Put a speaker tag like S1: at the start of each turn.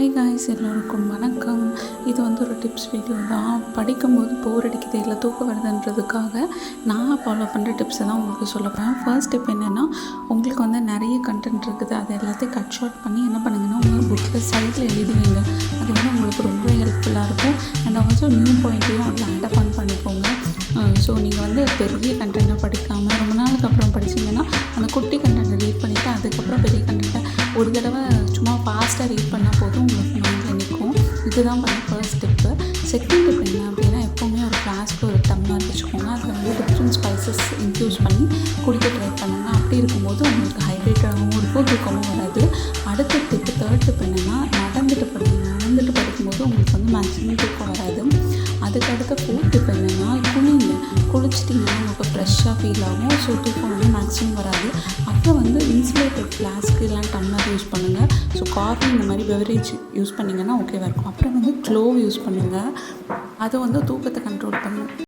S1: Hi guys எல்லோருக்கும் வணக்கம். இது வந்து ஒரு டிப்ஸ் வீடியோ தான். படிக்கும்போது போர் அடிக்குது இல்லை தூக்கம் வருதுன்றதுக்காக நான் ஃபாலோ பண்ணுற டிப்ஸை தான் உங்களுக்கு சொல்ல போகிறேன் ஃபர்ஸ்ட் டிப் என்னென்னா உங்களுக்கு வந்து நிறைய கண்டென்ட் இருக்குது. அது எல்லாத்தையும் கட் ஷார்ட் பண்ணி என்ன பண்ணுங்கன்னா உங்கள் புக்கில் சைடில் எழுதி வைங்க அது வந்து உங்களுக்கு ரொம்ப ஹெல்ப்ஃபுல்லாக இருக்கும். அண்ட் ஆல்சோ நியூ பாயிண்ட்டையும் அதில் ஆட் ஆன் பண்ணிக்கோங்க. ஸோ நீங்கள் வந்து பெரிய கண்டென்ட்டை படிக்காமல் ரொம்ப நாளுக்கு அப்புறம் படிச்சீங்கன்னா அந்த குட்டி கண்டென்ட்டை ரீட் பண்ணிவிட்டு அதுக்கப்புறம் பெரிய கண்டென்ட்டை ஒரு தடவை ஃபாஸ்ட்டாக ரீட் பண்ணால் போதும் உங்களுக்கு மைண்டில் நிற்கும் இதுதான் வந்து ஃபர்ஸ்ட் ஸ்டெப்பு செகண்ட் ஸ்டெப் என்ன அப்படின்னா எப்போவுமே ஒரு ஃப்ளாஸ்க்கு ஒரு டம்ளர் வச்சுக்கோங்க. அதில் வந்து டிஃப்ரெண்ட் ஸ்பைசஸ் இன்க்ளூஸ் பண்ணி குடிக்க ட்ரை பண்ணுங்கள் அப்படி இருக்கும்போது உங்களுக்கு ஹைட்ரேட்டாகவும் இருக்கும் தூக்கமும் வராது. அடுத்த ஸ்டெப்பு தேர்ட் ஸ்டெப் என்னென்னா நடந்துட்டு படிங்க நடந்துட்டு படிக்கும்போது உங்களுக்கு வந்து மேக்ஸிமம் தூக்கம் வராது. அதுக்கடுத்த ஃபோர்த் டிப் என்னென்னா குளிங்க. குளிச்சிட்டிங்கன்னா உங்களுக்கு ஃப்ரெஷ்ஷாக ஃபீல் ஆகும். ஸோ தூக்கம் வந்து மேக்ஸிமம் வராது. அப்புறம் வந்து இன்சுலேட்டட் ஃப்ளாஸ்க்கு இல்லை டம்ளர் யூஸ் பண்ணுங்கள் ஸோ காஃபி இந்த மாதிரி பெவரேஜ் யூஸ் பண்ணிங்கன்னா ஓகேவாக இருக்கும். அப்புறம் வந்து க்ளோவ் யூஸ் பண்ணுங்கள் அது வந்து தூக்கத்தை கண்ட்ரோல் பண்ணும்.